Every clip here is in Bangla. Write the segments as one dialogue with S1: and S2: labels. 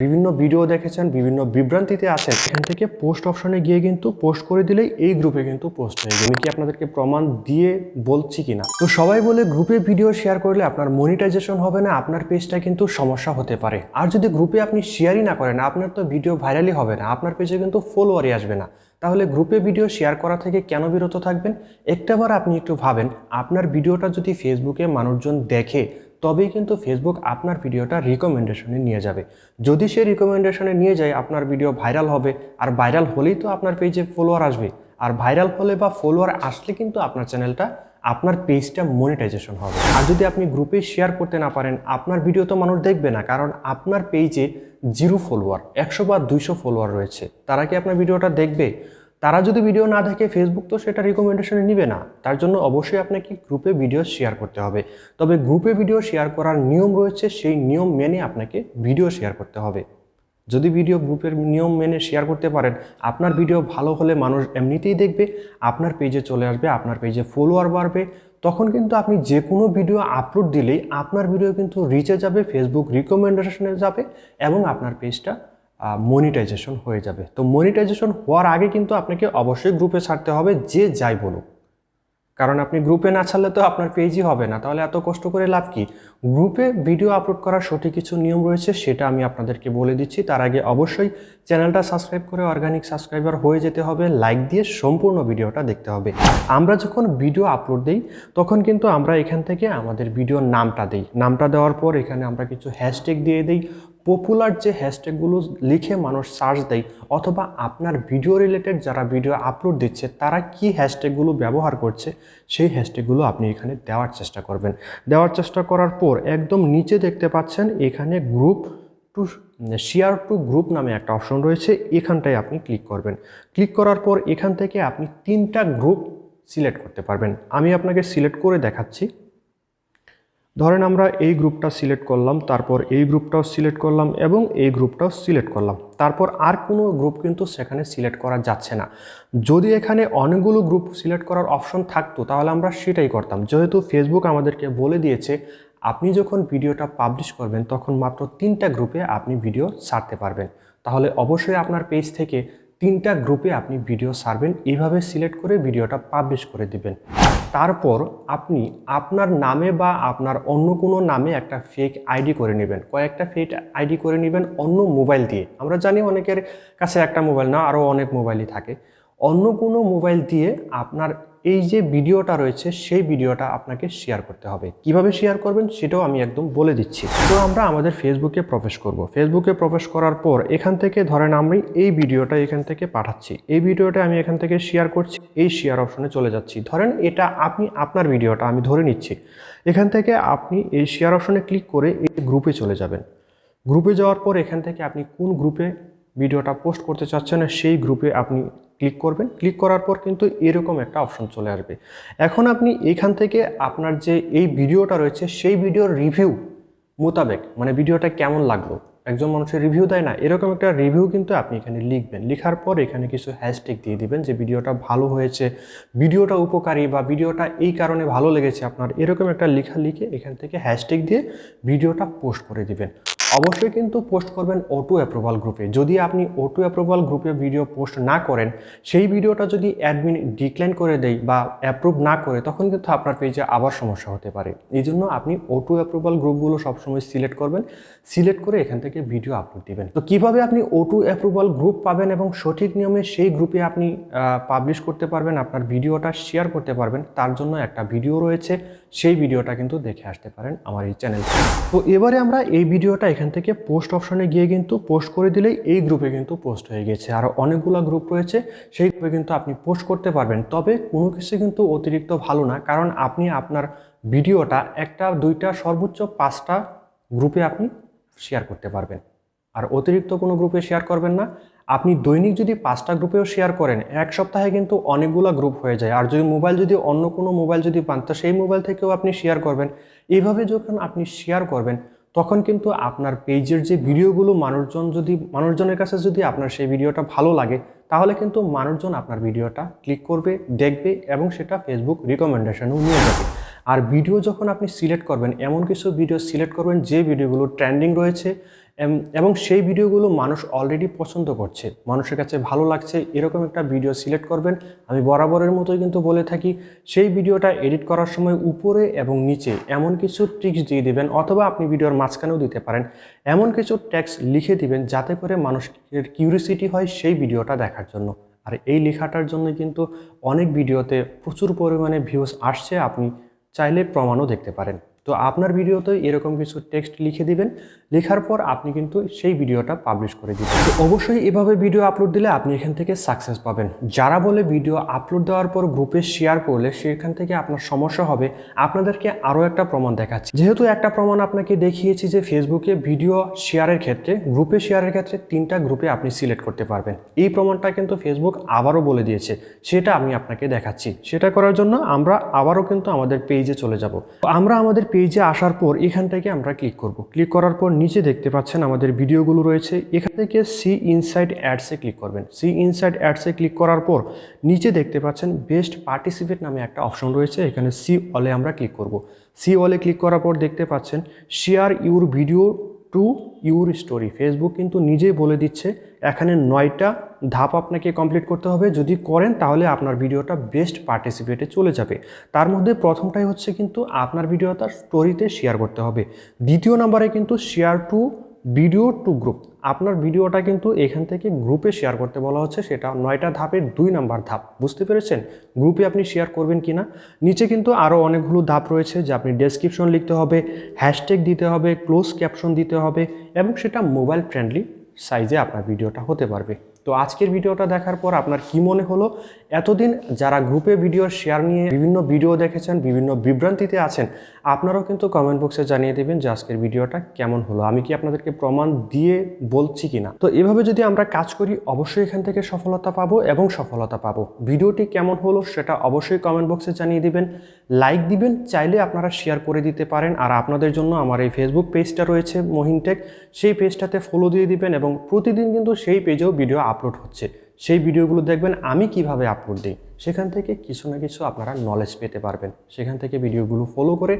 S1: বিভিন্ন ভিডিও দেখেছেন, বিভিন্ন বিভ্রান্তিতে আছেন, এখান থেকে পোস্ট অপশনে গিয়ে কিন্তু পোস্ট করে দিলেই এই গ্রুপে কিন্তু পোস্ট হয়ে যাবে। কি আপনাদেরকে প্রমাণ দিয়ে বলছি কিনা? তো সবাই বলে গ্রুপে ভিডিও শেয়ার করলে আপনার মনিটাইজেশন হবে না, আপনার পেজটা কিন্তু সমস্যা হতে পারে। আর যদি গ্রুপে আপনি শেয়ারই না করেন, আপনার তো ভিডিও ভাইরালই হবে না, আপনার পেজে কিন্তু ফলোয়ারই আসবে না। তাহলে গ্রুপে ভিডিও শেয়ার করা থেকে কেন বিরত থাকবেন? একটাবার আপনি একটু ভাবেন, আপনার ভিডিওটা যদি ফেসবুকে মানুষজন দেখে তবেই কিন্তু ফেসবুক আপনার ভিডিওটা রিকমেন্ডেশনে নিয়ে যাবে। যদি সে রিকমেন্ডেশনে নিয়ে যায়, আপনার ভিডিও ভাইরাল হবে। আর ভাইরাল হলেই তো আপনার পেজে ফলোয়ার আসবে। আর ভাইরাল হলে বা ফলোয়ার আসলে কিন্তু আপনার চ্যানেলটা আপনার পেজটা মনিটাইজেশন হবে। আর যদি আপনি গ্রুপে শেয়ার করতে না পারেন, আপনার ভিডিও তো মানুষ দেখবে না, কারণ আপনার পেজে জিরো ফলোয়ার একশো বা দুইশো ফলোয়ার রয়েছে। তারা কি আপনার ভিডিওটা দেখবে? তারা যদি ভিডিও না দেখে ফেসবুক তো সেটা রিকমেন্ডেশনে নিবে না। তার জন্য অবশ্যই আপনাকে গ্রুপে ভিডিও শেয়ার করতে হবে। তবে গ্রুপে ভিডিও শেয়ার করার নিয়ম রয়েছে, সেই নিয়ম মেনে আপনাকে ভিডিও শেয়ার করতে হবে। যদি ভিডিও গ্রুপের নিয়ম মেনে শেয়ার করতে পারেন, আপনার ভিডিও ভালো হলে মানুষ এমনিতেই দেখবে, আপনার পেজে চলে আসবে, আপনার পেজে ফলোয়ার বাড়বে। তখন কিন্তু আপনি যে কোনো ভিডিও আপলোড দিলেই আপনার ভিডিও কিন্তু রিচে যাবে ফেসবুক রিকমেন্ডেশনে যাবে এবং আপনার পেজটা মনিটাইজেশন হয়ে যাবে। তো মনিটাইজেশন হওয়ার আগে কিন্তু আপনাকে অবশ্যই গ্রুপে ছাড়তে হবে যে যাই বলুক। কারণ আপনি গ্রুপে না ছাড়লে তো আপনার পেজই হবে না। তাহলে এত কষ্ট করে লাভ কি? গ্রুপে ভিডিও আপলোড করার সঠিক কিছু নিয়ম রয়েছে, সেটা আমি আপনাদেরকে বলে দিচ্ছি। তার আগে অবশ্যই চ্যানেলটা সাবস্ক্রাইব করে অর্গানিক সাবস্ক্রাইবার হয়ে যেতে হবে। লাইক দিয়ে সম্পূর্ণ ভিডিওটা দেখতে হবে। আমরা যখন ভিডিও আপলোড দিই, তখন কিন্তু আমরা এখান থেকে আমাদের ভিডিওর নামটা দিই। নামটা দেওয়ার পর এখানে আমরা কিছু হ্যাশট্যাগ দিয়ে দিই। পপুলার যে হ্যাশট্যাগুলো লিখে মানুষ সার্চ দেয় অথবা আপনার ভিডিও রিলেটেড যারা ভিডিও আপলোড দিচ্ছে, তারা কি হ্যাশট্যাগুলো ব্যবহার করছে, সেই হ্যাশট্যাগুলো আপনি এখানে দেওয়ার চেষ্টা করবেন। দেওয়ার চেষ্টা করার পর একদম নিচে দেখতে পাচ্ছেন, এখানে group to share to group নামে একটা অপশন রয়েছে, এখানটায় আপনি ক্লিক করবেন। ক্লিক করার পর এখান থেকে আপনি তিনটা গ্রুপ সিলেক্ট করতে পারবেন। আমি আপনাকে সিলেক্ট করে দেখাচ্ছি। ধরেন আমরা এই গ্রুপটা সিলেক্ট করলাম, তারপর এই গ্রুপটাও সিলেক্ট করলাম এবং এই গ্রুপটাও সিলেক্ট করলাম। তারপর আর কোনো গ্রুপ কিন্তু সেখানে সিলেক্ট করা যাচ্ছে না। যদি এখানে অনেকগুলো গ্রুপ সিলেক্ট করার অপশন থাকতো, তাহলে আমরা সেটাই করতাম। যেহেতু ফেসবুক আমাদেরকে বলে দিয়েছে, আপনি যখন ভিডিওটা পাবলিশ করবেন, তখন মাত্র তিনটা গ্রুপে আপনি ভিডিও ছাড়তে পারবেন। তাহলে অবশ্যই আপনার পেজ থেকে তিনটা গ্রুপে আপনি ভিডিও সারবেন, এইভাবে সিলেক্ট করে ভিডিওটা পাবলিশ করে দিবেন। তারপর আপনি আপনার নামে বা আপনার অন্য কোনো নামে একটা ফেক আইডি করে নেবেন। কয়েকটা ফেক আইডি করে নেবেন অন্য মোবাইল দিয়ে। আমরা জানি অনেকের কাছে একটা মোবাইল না, আরও অনেক মোবাইলই থাকে। অন্য কোনো মোবাইল দিয়ে আপনার এই যে ভিডিওটা রয়েছে, সেই ভিডিওটা আপনাকে শেয়ার করতে হবে। কীভাবে শেয়ার করবেন সেটাও আমি একদম বলে দিচ্ছি। তো আমরা আমাদের ফেসবুকে প্রবেশ করব। ফেসবুকে প্রবেশ করার পর এখান থেকে ধরেন আমি এই ভিডিওটা এখান থেকে পাঠাচ্ছি। এই ভিডিওটা আমি এখান থেকে শেয়ার করছি। এই শেয়ার অপশনে চলে যাচ্ছি। ধরেন এটা আপনি, আপনার ভিডিওটা আমি ধরে নিচ্ছি। এখান থেকে আপনি এই শেয়ার অপশনে ক্লিক করে এই গ্রুপে চলে যাবেন। গ্রুপে যাওয়ার পর এখান থেকে আপনি কোন গ্রুপে ভিডিওটা পোস্ট করতে চাচ্ছেন, সেই গ্রুপে আপনি ক্লিক করবেন। ক্লিক করার পর কিন্তু এরকম একটা অপশন চলে আসবে। এখন আপনি এখান থেকে আপনার যে এই ভিডিওটা রয়েছে, সেই ভিডিওর রিভিউ মোতাবেক মানে ভিডিওটা কেমন লাগল? একজন মানুষের রিভিউ দেয় না, এরকম একটা রিভিউ কিন্তু আপনি এখানে লিখবেন। লেখার পর এখানে কিছু হ্যাশট্যাগ দিয়ে দিবেন যে ভিডিওটা ভালো হয়েছে, ভিডিওটা উপকারী বা ভিডিওটা এই কারণে ভালো লেগেছে আপনার, এরকম একটা লেখা লিখে এখান থেকে হ্যাশট্যাগ দিয়ে ভিডিওটা পোস্ট করে দিবেন। অবশ্যই কিন্তু পোস্ট করবেন অটো অ্যাপ্রুভাল গ্রুপে যদি আপনি অটো অ্যাপ্রুভাল গ্রুপে ভিডিও পোস্ট না করেন, সেই ভিডিওটা যদি অ্যাডমিন ডিক্লাইন করে দেয় বা অ্যাপ্রুভ না করে, তখন কিন্তু আপনার পেজে আবার সমস্যা হতে পারে। এই জন্য আপনি অটো অ্যাপ্রুভাল গ্রুপগুলো সবসময় সিলেক্ট করবেন। সিলেক্ট করে এখান থেকে ভিডিও আপলোড দিবেন। তো কীভাবে আপনি অটো অ্যাপ্রুভাল গ্রুপ পাবেন এবং সঠিক নিয়মে সেই গ্রুপে আপনি পাবলিশ করতে পারবেন, আপনার ভিডিওটা শেয়ার করতে পারবেন, তার জন্য একটা ভিডিও রয়েছে। সেই ভিডিওটা কিন্তু দেখে আসতে পারেন আমার এই চ্যানেল তো এবারে আমরা এই ভিডিওটা এখান থেকে পোস্ট অপশনে গিয়ে কিন্তু পোস্ট করে দিলেই এই গ্রুপে কিন্তু পোস্ট হয়ে গেছে। আর অনেকগুলো গ্রুপ রয়েছে, সেই গ্রুপে কিন্তু আপনি পোস্ট করতে পারবেন। তবে কোনো কিছু কিন্তু অতিরিক্ত ভালো না, কারণ আপনি আপনার ভিডিওটা একটা, দুইটা, সর্বোচ্চ পাঁচটা গ্রুপে আপনি শেয়ার করতে পারবেন। আর অতিরিক্ত কোনো গ্রুপে শেয়ার করবেন না। আপনি দৈনিক যদি পাঁচটা গ্রুপেও শেয়ার করেন, এক সপ্তাহে কিন্তু অনেকগুলো গ্রুপ হয়ে যায়। আর যদি মোবাইল যদি অন্য কোনো মোবাইল যদি পান, তো সেই মোবাইল থেকেও আপনি শেয়ার করবেন। এইভাবে যখন আপনি শেয়ার করবেন, তখন কিন্তু আপনার পেজের যে ভিডিওগুলো মানুষজন যদি, মানুষজনের কাছে যদি আপনার সেই ভিডিওটা ভালো লাগে, তাহলে কিন্তু মানুষজন আপনার ভিডিওটা ক্লিক করবে, দেখবে এবং সেটা ফেসবুক রিকমেন্ডেশনও নিয়ে যাবে। আর ভিডিও যখন আপনি সিলেক্ট করবেন, এমন কিছু ভিডিও সিলেক্ট করবেন, যে ভিডিওগুলো ট্রেন্ডিং রয়েছে এবং সেই ভিডিওগুলো মানুষ অলরেডি পছন্দ করছে। মানুষের কাছে ভালো লাগছে, এরকম একটা ভিডিও সিলেক্ট করবেন। আমি বরাবরের মতোই কিন্তু বলে থাকি, সেই ভিডিওটা এডিট করার সময় উপরে এবং নিচে এমন কিছু ট্রিক্স দিয়ে দিবেন অথবা আপনি ভিডিওর মাঝখানেও দিতে পারেন। এমন কিছু ট্যাক্স লিখে দিবেন যাতে করে মানুষের কিউরিসিটি হয় সেই ভিডিওটা দেখার জন্য। আর এই লেখাটার জন্য কিন্তু অনেক ভিডিওতে প্রচুর পরিমাণে ভিউজ আসছে, আপনি চাইলে প্রমাণও দেখতে পারেন। তো আপনার ভিডিওতে এরকম কিছু টেক্সট লিখে দিবেন। লেখার পর আপনি কিন্তু সেই ভিডিওটা পাবলিশ করে দিবেন। তো অবশ্যই এভাবে ভিডিও আপলোড দিলে আপনি এখান থেকে সাকসেস পাবেন। যারা বলে ভিডিও আপলোড দেওয়ার পর গ্রুপে শেয়ার করলে সেখান থেকে আপনার সমস্যা হবে। আপনাদেরকে আরও একটা প্রমাণ দেখাচ্ছি। যেহেতু একটা প্রমাণ আপনাকে দেখিয়েছি যে ফেসবুকে ভিডিও শেয়ারের ক্ষেত্রে গ্রুপে শেয়ারের ক্ষেত্রে তিনটা গ্রুপে আপনি সিলেক্ট করতে পারবেন। এই প্রমাণটা কিন্তু ফেসবুক আবারও বলে দিয়েছে। সেটা আমি আপনাকে দেখাচ্ছি। সেটা করার জন্য আমরা আবারও কিন্তু আমাদের পেজে চলে যাব। আমরা আমাদের পেজে আসার পর এখান থেকে আমরা ক্লিক করব। ক্লিক করার পর নিচে দেখতে পাচ্ছেন আমাদের ভিডিওগুলো রয়েছে। এখান থেকে সি ইনসাইড অ্যাডসে ক্লিক করবেন। সি ইনসাইড অ্যাডসে ক্লিক করার পর নিচে দেখতে পাচ্ছেন বেস্ট পার্টিসিপেট নামে একটা অপশন রয়েছে। এখানে সি অলে আমরা ক্লিক করব। সি অলে ক্লিক করার পর দেখতে পাচ্ছেন share your video to your story. Facebook কিন্তু নিজেই বলে দিচ্ছে, এখানে নয়টা ধাপ আপনাকে কমপ্লিট করতে হবে। যদি করেন তাহলে আপনার ভিডিওটা বেস্ট পার্টিসিপেটে চলে যাবে। তার মধ্যে প্রথমটাই হচ্ছে কিন্তু আপনার ভিডিওটা স্টোরিতে শেয়ার করতে হবে। দ্বিতীয় নম্বরে কিন্তু share to video to group আপনার ভিডিওটা কিন্তু এখান থেকে গ্রুপে শেয়ার করতে বলা হচ্ছে, সেটা নয়টা ধাপের দুই নাম্বার ধাপ। বুঝতে পেরেছেন? গ্রুপে আপনি শেয়ার করবেন কি না নিচে কিন্তু আরও অনেকগুলো ধাপ রয়েছে, যে আপনি ডেসক্রিপশন লিখতে হবে হ্যাশট্যাগ দিতে হবে ক্লোজ ক্যাপশন দিতে হবে, এবং সেটা মোবাইল ফ্রেন্ডলি সাইজে আপনার ভিডিওটা হতে পারবে। তো আজকের ভিডিওটা দেখার পর আপনার কি মনে হলো? এতদিন যারা গ্রুপে ভিডিও শেয়ার নিয়ে বিভিন্ন ভিডিও দেখেছেন, বিভিন্ন বিভ্রান্তিতে আছেন, আপনারাও কিন্তু কমেন্ট বক্সে জানিয়ে দেবেন যে আজকের ভিডিওটা কেমন হলো। আমি কি আপনাদেরকে প্রমাণ দিয়ে বলছি কিনা? তো এভাবে যদি আমরা কাজ করি, অবশ্যই এখান থেকে সফলতা পাবো এবং সফলতা পাবো। ভিডিওটি কেমন হলো সেটা অবশ্যই কমেন্ট বক্সে জানিয়ে দিবেন। লাইক দিবেন, চাইলে আপনারা শেয়ার করে দিতে পারেন। আর আপনাদের জন্য আমার এই ফেসবুক পেজটা রয়েছে মহিনটেক সেই পেজটাতে ফলো দিয়ে দিবেন এবং প্রতিদিন কিন্তু সেই পেজেও ভিডিও আপলোড হচ্ছে। সেই ভিডিওগুলো দেখবেন আমি কীভাবে আপলোড দিই। সেখান থেকে কিছু না কিছু আপনারা নলেজ পেতে পারবেন। সেখান থেকে ভিডিওগুলো ফলো করে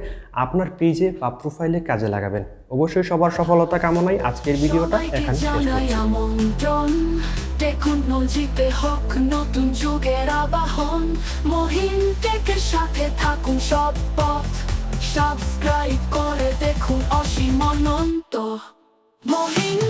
S1: আপনার পেজে বা প্রোফাইলে কাজে লাগাবেন। অবশ্যই সবার সফলতা কামনায় আজকের ভিডিওটা এখানে
S2: টেকনোলজিতে হোক নতুন যুগের আবাহন। মহিন টেকের সাথে থাকুন সব পথ। সাবস্ক্রাইব করে দেখুন অসীম অনন্ত। মহিন